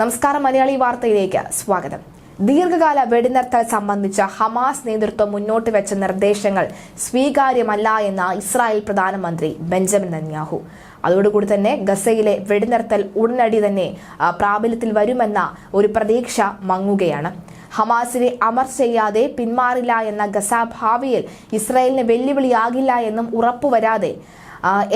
നമസ്കാരം മലയാളി വാർത്തയിലേക്ക് സ്വാഗതം. ദീർഘകാല വെടിനിർത്തൽ സംബന്ധിച്ച ഹമാസ് നേതൃത്വം മുന്നോട്ട് വെച്ച നിർദ്ദേശങ്ങൾ സ്വീകാര്യമല്ല എന്ന ഇസ്രായേൽ പ്രധാനമന്ത്രി ബെഞ്ചമിൻ നന്യാഹു അതോടുകൂടി തന്നെ ഗസയിലെ വെടിനിർത്തൽ ഉടനടി തന്നെ പ്രാബല്യത്തിൽ വരുമെന്ന ഒരു പ്രതീക്ഷ മങ്ങുകയാണ്. ഹമാസിനെ അമർ ചെയ്യാതെ പിന്മാറില്ല എന്ന ഗസ ഭാവിയിൽ ഇസ്രായേലിന് വെല്ലുവിളിയാകില്ല എന്നും ഉറപ്പുവരാതെ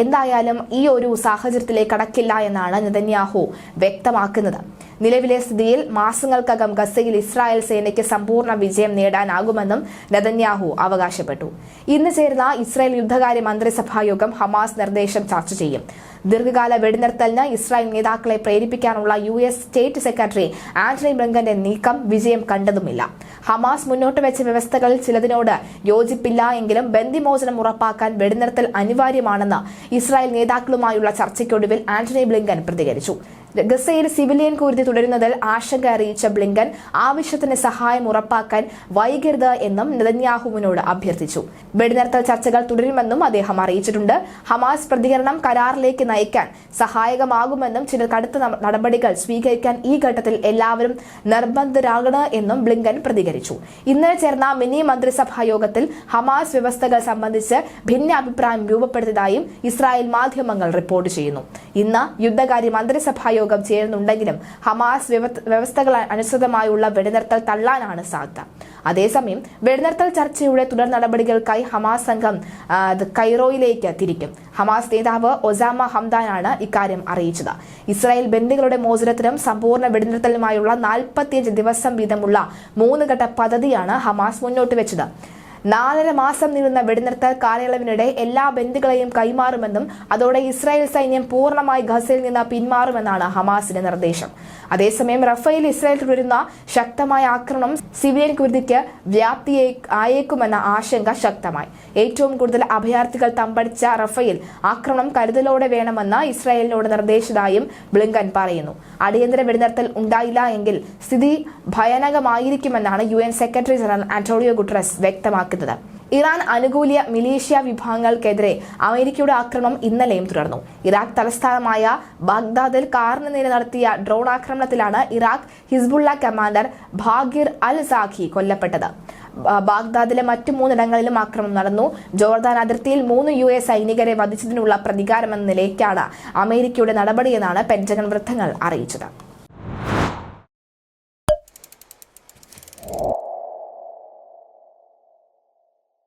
എന്തായാലും ഈ ഒരു സാഹചര്യത്തിലേക്ക് കടക്കില്ല എന്നാണ് നെതന്യാഹു വ്യക്തമാക്കുന്നത്. നിലവിലെ സ്ഥിതിയിൽ മാസങ്ങൾക്കകം ഗസയിൽ ഇസ്രായേൽ സേനയ്ക്ക് സമ്പൂർണ വിജയം നേടാനാകുമെന്നും നെതന്യാഹു അവകാശപ്പെട്ടു. ഇന്ന് ചേർന്ന ഇസ്രായേൽ യുദ്ധകാര്യ മന്ത്രിസഭാ യോഗം ഹമാസ് നിർദ്ദേശം ചർച്ച ചെയ്യും. ദീർഘകാല വെടിനിർത്തലിന് ഇസ്രായേൽ നേതാക്കളെ പ്രേരിപ്പിക്കാനുള്ള U S state secretary Antony ബ്ലിങ്കന്റെ നീക്കം വിജയം കണ്ടതുമില്ല. ഹമാസ് മുന്നോട്ട് വെച്ച വ്യവസ്ഥകളിൽ ചിലതിനോട് യോജിപ്പില്ല എങ്കിലും ബന്ദിമോചനം ഉറപ്പാക്കാൻ വെടിനിർത്തൽ അനിവാര്യമാണെന്ന് ഇസ്രായേൽ നേതാക്കളുമായുള്ള ചർച്ചയ്ക്കൊടുവിൽ ആന്റണി ബ്ലിങ്കൻ പ്രതികരിച്ചു. ഗസയിൽ സിവിലിയൻ കുരുതി തുടരുന്നതിൽ ആശങ്ക അറിയിച്ച ബ്ലിങ്കൻ ആവശ്യത്തിന് സഹായം ഉറപ്പാക്കാൻ വൈകരുത് എന്നും നെതന്യാഹുവിനോട് അഭ്യർത്ഥിച്ചു. വെടിനിർത്തൽ ചർച്ചകൾ തുടരുമെന്നും അദ്ദേഹം അറിയിച്ചിട്ടുണ്ട്. ഹമാസ് പ്രതികരണം കരാറിലേക്ക് നയിക്കാൻ സഹായകമാകുമെന്നും ചില കടുത്ത നടപടികൾ സ്വീകരിക്കാൻ ഈ ഘട്ടത്തിൽ എല്ലാവരും നിർബന്ധരാകണ് എന്നും ബ്ലിങ്കൻ പ്രതികരിച്ചു. ഇന്നലെ ചേർന്ന മിനി മന്ത്രിസഭാ യോഗത്തിൽ ഹമാസ് വ്യവസ്ഥകൾ സംബന്ധിച്ച് ഭിന്ന ഭിന്നാഭിപ്രായം രൂപപ്പെടുത്തിയതായും ഇസ്രായേൽ മാധ്യമങ്ങൾ റിപ്പോർട്ട് ചെയ്യുന്നു. ഇന്ന് യുദ്ധകാര്യ മന്ത്രിസഭാ യോഗം ചേരുന്നുണ്ടെങ്കിലും ഹമാസ് വ്യവ- വ്യവസ്ഥകൾ അനുസൃതമായുള്ള വെടിനിർത്തൽ തള്ളാനാണ് സാധ്യത. അതേസമയം വെടിനിർത്തൽ ചർച്ചയുടെ തുടർ നടപടികൾക്കായി ഹമാസ് സംഘം കൈറോയിലേക്ക് തിരിക്കും. ഹമാസ് നേതാവ് ഒസാമ ഹംദാനാണ് ഇക്കാര്യം അറിയിച്ചത്. ഇസ്രായേൽ ബന്ദികളുടെ മോചനത്തിനും സമ്പൂർണ വെടിനിർത്തലുമായുള്ള നാൽപ്പത്തിയഞ്ച് ദിവസം വീതമുള്ള മൂന്ന് ഘട്ട പദ്ധതിയാണ് ഹമാസ് മുന്നോട്ട് വെച്ചത്. നാലര മാസം നീളുന്ന വെടിനിർത്തൽ കാലയളവിനിടെ എല്ലാ ബന്ധുക്കളെയും കൈമാറുമെന്നും അതോടെ ഇസ്രായേൽ സൈന്യം പൂർണമായി ഗസയിൽ നിന്ന് പിന്മാറുമെന്നാണ് ഹമാസിന്റെ നിർദ്ദേശം. അതേസമയം റഫേൽ ഇസ്രായേൽ തുടരുന്ന ശക്തമായ ആക്രമണം സിവിലിയൻ കുരുതിക്ക് വ്യാപ്തിയെ ആയേക്കുമെന്ന ആശങ്ക ശക്തമായി. ഏറ്റവും കൂടുതൽ അഭയാർത്ഥികൾ തമ്പടിച്ച റഫേൽ ആക്രമണം കരുതലോടെ വേണമെന്ന് ഇസ്രായേലിനോട് നിർദ്ദേശിച്ചതായും ബ്ലിങ്കൻ പറയുന്നു. അടിയന്തര വെടിനിർത്തൽ ഉണ്ടായില്ല എങ്കിൽ സ്ഥിതി ഭയാനകമായിരിക്കുമെന്നാണ് U secretary general Antonio Guterres വ്യക്തമാക്കുന്നത്. ഇറാൻ അനുകൂലിയ മിലീഷ്യ വിഭാഗങ്ങൾക്കെതിരെ അമേരിക്കയുടെ ആക്രമണം ഇന്നലെയും തുടർന്നു. ഇറാഖ് തലസ്ഥാനമായ ബാഗ്ദാദിൽ കാറിന് നേരെ നടത്തിയ drone ആക്രമണത്തിലാണ് Iraq Hezbollah commander Baqir al Saadi കൊല്ലപ്പെട്ടത് ബാഗ്ദാദിലെ മറ്റു മൂന്നിടങ്ങളിലും ആക്രമണം നടന്നു. ജോർദാൻ അതിർത്തിയിൽ മൂന്ന് യു എ സൈനികരെ വധിച്ചതിനുള്ള പ്രതികാരമെന്ന നിലയ്ക്കാണ് അമേരിക്കയുടെ നടപടിയെന്നാണ് പെന്റഗൺ വൃത്തങ്ങൾ അറിയിച്ചത്.